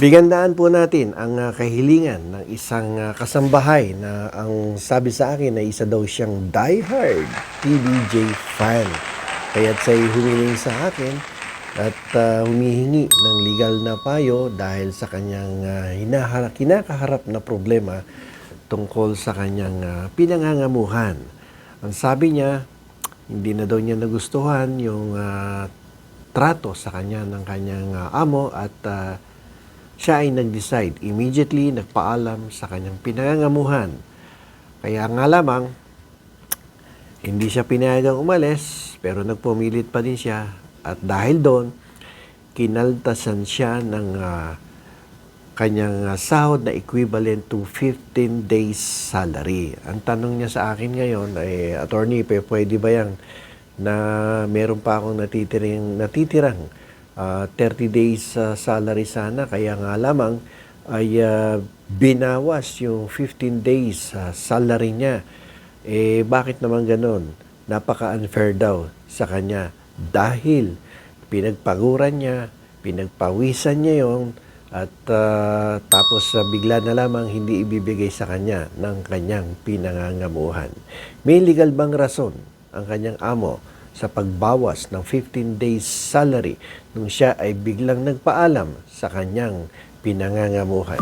Bigandaan po natin ang ah, kahilingan ng isang ah, kasambahay na ang sabi sa akin na isa daw siyang diehard TVJ fan. Kaya't siya'y humiling sa akin at ah, humihingi ng legal na payo dahil sa kanyang ah, hinahara- kinakaharap na problema tungkol sa kanyang ah, pinangangamuhan. Ang sabi niya, hindi na daw niya nagustuhan yung ah, trato sa kanya ng kanyang ah, amo at ah, siya ay nag-decide. Immediately, nagpaalam sa kanyang pinangangamuhan. Kaya nga lamang, hindi siya pinayagang umalis, pero nagpumilit pa din siya. At dahil doon, kinaltasan siya ng ah, kanyang ah, sahod na equivalent to 15 days salary. Ang tanong niya sa akin ngayon ay, attorney, pe, pwede ba yan na meron pa akong natitirang, natitirang ah, 30 days ah, salary sana, kaya nga lamang ay ah, binawas yung 15 days ah, salary niya. Eh, bakit naman ganun? Napaka-unfair daw sa kanya dahil pinagpaguran niya, pinagpawisan niya yon at ah, tapos ah, bigla na lamang hindi ibibigay sa kanya ng kanyang pinangangamuhan. May legal bang rason ang kanyang amo sa pagbawas ng 15 days salary nung siya ay biglang nagpaalam sa kanyang pinangangamuhan?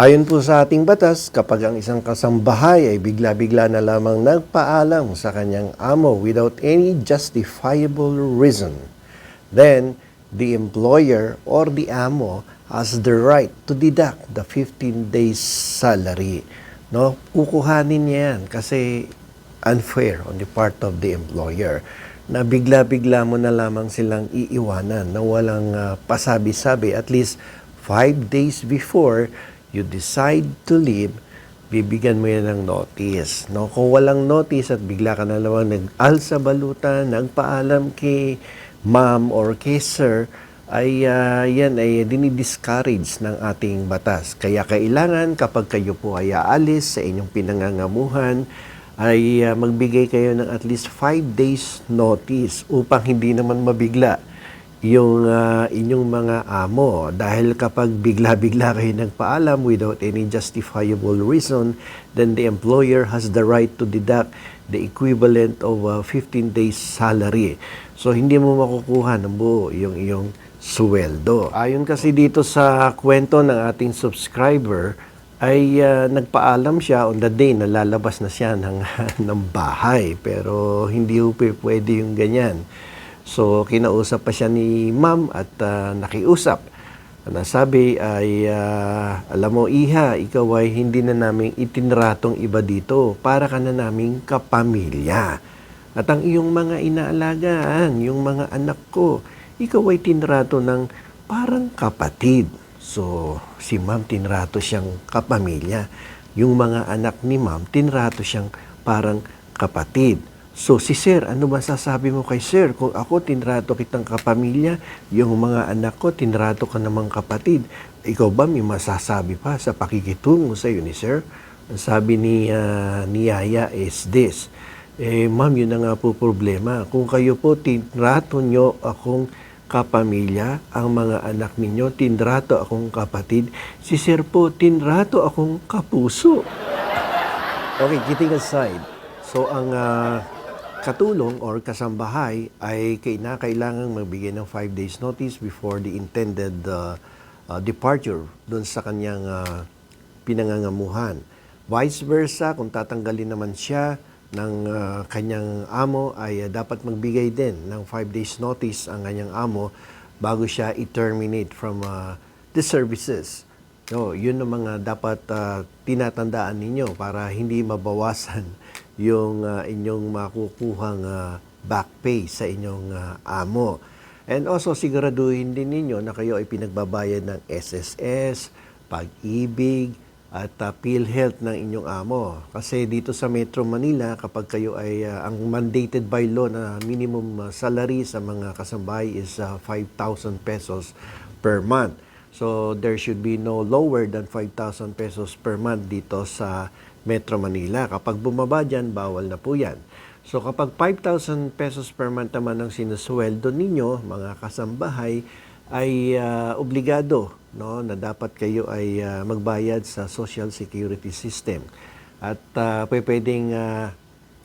Ayon po sa ating batas, kapag ang isang kasambahay ay bigla-bigla na lamang nagpaalam sa kanyang amo without any justifiable reason, then the employer or the amo has the right to deduct the 15 days salary. No? Kukuhanin niya yan kasi unfair on the part of the employer na bigla-bigla mo na lamang silang iiwanan na walang ah, pasabi-sabi at least five days before you decide to leave, bibigyan mo yan ng notice. No? Kung walang notice at bigla ka na naman nag-alsa balutan, nagpaalam kay ma'am or kay sir, ay ah, yan ay dinidiscourage ng ating batas. Kaya kailangan kapag kayo po ay aalis sa inyong pinangangamuhan, ay ah, magbigay kayo ng at least 5 days notice upang hindi naman mabigla yung ah, inyong mga amo dahil kapag bigla-bigla kayo nagpaalam without any justifiable reason then the employer has the right to deduct the equivalent of ah, 15 days salary so hindi mo makukuha ng buo yung iyong sweldo. Ayon kasi dito sa kwento ng ating subscriber ay ah, nagpaalam siya on the day na lalabas na siya ng, ng bahay pero hindi po pwede yung ganyan. So, kinausap pa siya ni ma'am at ah, nakiusap. Na sabi ay, ah, alam mo, Iha, ikaw ay hindi na namin itinratong iba dito para ka na naming kapamilya. At ang iyong mga inaalagaan, yung mga anak ko, ikaw ay tinrato ng parang kapatid. So, si ma'am tinrato siyang kapamilya. Yung mga anak ni ma'am, tinrato siyang parang kapatid. So si Sir, ano ba sasabi mo kay Sir? Kung ako tinrato kitang kapamilya, yung mga anak ko tinrato ka namang kapatid, ikaw ba may masasabi pa sa pakikitungo sa iyo ni Sir? Ang sabi ni, ah, ni Yaya is this, eh ma'am, yun na nga po problema. Kung kayo po tinrato nyo akong kapamilya, ang mga anak ninyo tinrato akong kapatid, si Sir po tinrato akong kapuso. Okay, kidding aside. So, ang ah, katulong or kasambahay ay kailangang magbigay ng 5 days notice before the intended uh, uh, departure doon sa kanyang uh, pinangangamuhan. Vice versa, kung tatanggalin naman siya ng uh, kanyang amo, ay uh, dapat magbigay din ng 5 days notice ang kanyang amo bago siya i-terminate from uh, the services. No, yun ang mga dapat uh, tinatandaan ninyo para hindi mabawasan yung uh, inyong makukuhang uh, back pay sa inyong uh, amo. And also siguraduhin din ninyo na kayo ay pinagbabayad ng SSS, pag-ibig, at uh, PhilHealth ng inyong amo. Kasi dito sa Metro Manila, kapag kayo ay uh, ang mandated by law na minimum salary sa mga kasambahay is uh, 5,000 pesos per month. So there should be no lower than 5,000 pesos per month dito sa Metro Manila. Kapag bumaba dyan, bawal na po yan. So kapag 5,000 pesos per month naman ang sinusweldo ninyo, mga kasambahay, ay ah, obligado no, na dapat kayo ay ah, magbayad sa Social Security System. At uh, pwedeng ah,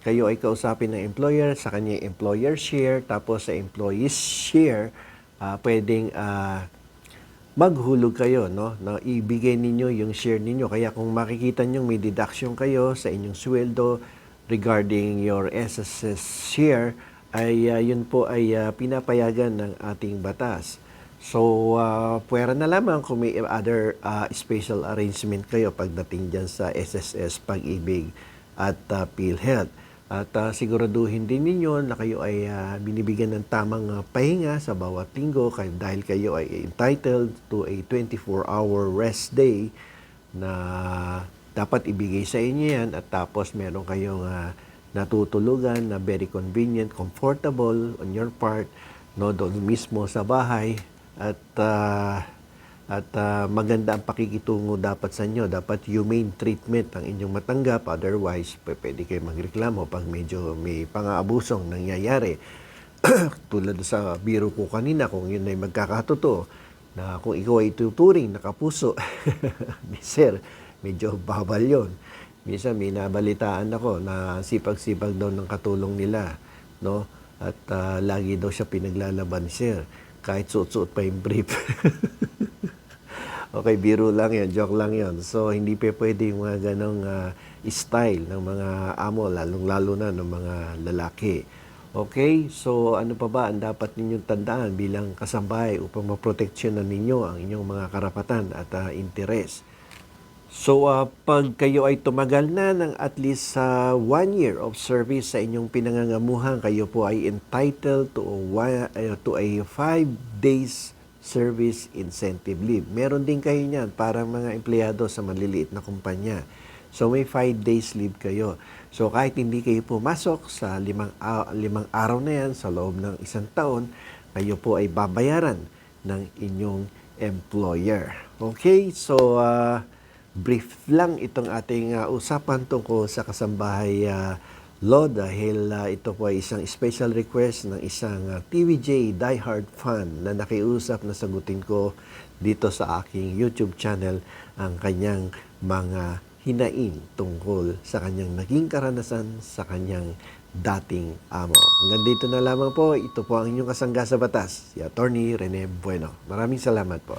kayo ay kausapin ng employer sa kanyang employer share tapos sa employee's share ah, pwedeng ah, maghulog kayo no na ibigay ninyo yung share ninyo kaya kung makikita niyo may deduction kayo sa inyong sweldo regarding your SSS share ay ah, yun po ay ah, pinapayagan ng ating batas. So, uh, pwera na lamang kung may other ah, special arrangement kayo pagdating dyan sa SSS, Pag-ibig at ah, PhilHealth. At ah, siguraduhin din ninyo na kayo ay ah, binibigyan ng tamang ah, pahinga sa bawat linggo kay, dahil kayo ay entitled to a 24-hour rest day na dapat ibigay sa inyo yan. At tapos meron kayong ah, natutulugan na very convenient, comfortable on your part no doon mismo sa bahay. At ah, at ah, maganda ang pakikitungo dapat sa inyo. Dapat humane treatment ang inyong matanggap. Otherwise, pwede kayo magreklamo pag medyo may pang-aabusong nangyayari. Tulad sa biro ko kanina, kung yun ay magkakatotoo, na kung ikaw ay tuturing, nakapuso, ni sir, medyo babal yun. Minsan may nabalitaan ako na sipag-sipag daw ng katulong nila, no? At ah, lagi daw siya pinaglalaban sir, kahit suot-suot pa yung brief. okay, biro lang yan, joke lang yan. So, hindi pa pwede yung mga ganong ah, style ng mga amo, lalong-lalo na ng mga lalaki. Okay, so ano pa ba ang dapat ninyong tandaan bilang kasambahay upang maproteksyonan ninyo ang inyong mga karapatan at ah, interes? So, ah, pag kayo ay tumagal na ng at least sa one year of service sa inyong pinangangamuhan, kayo po ay entitled to a, eh, to a five days service incentive leave. Meron din kayo niyan para mga empleyado sa maliliit na kumpanya. So, may five days leave kayo. So, kahit hindi kayo pumasok sa limang, limang araw na yan sa loob ng isang taon, kayo po ay babayaran ng inyong employer. Okay? So, ah, brief lang itong ating ah, usapan tungkol sa kasambahay ah, law dahil ah, ito po ay isang special request ng isang ah, TVJ diehard fan na nakiusap na sagutin ko dito sa aking YouTube channel ang kanyang mga hinaing tungkol sa kanyang naging karanasan sa kanyang dating amo. Hanggang dito na lamang po. Ito po ang inyong kasangga sa batas, si Attorney Rene Bueno. Maraming salamat po.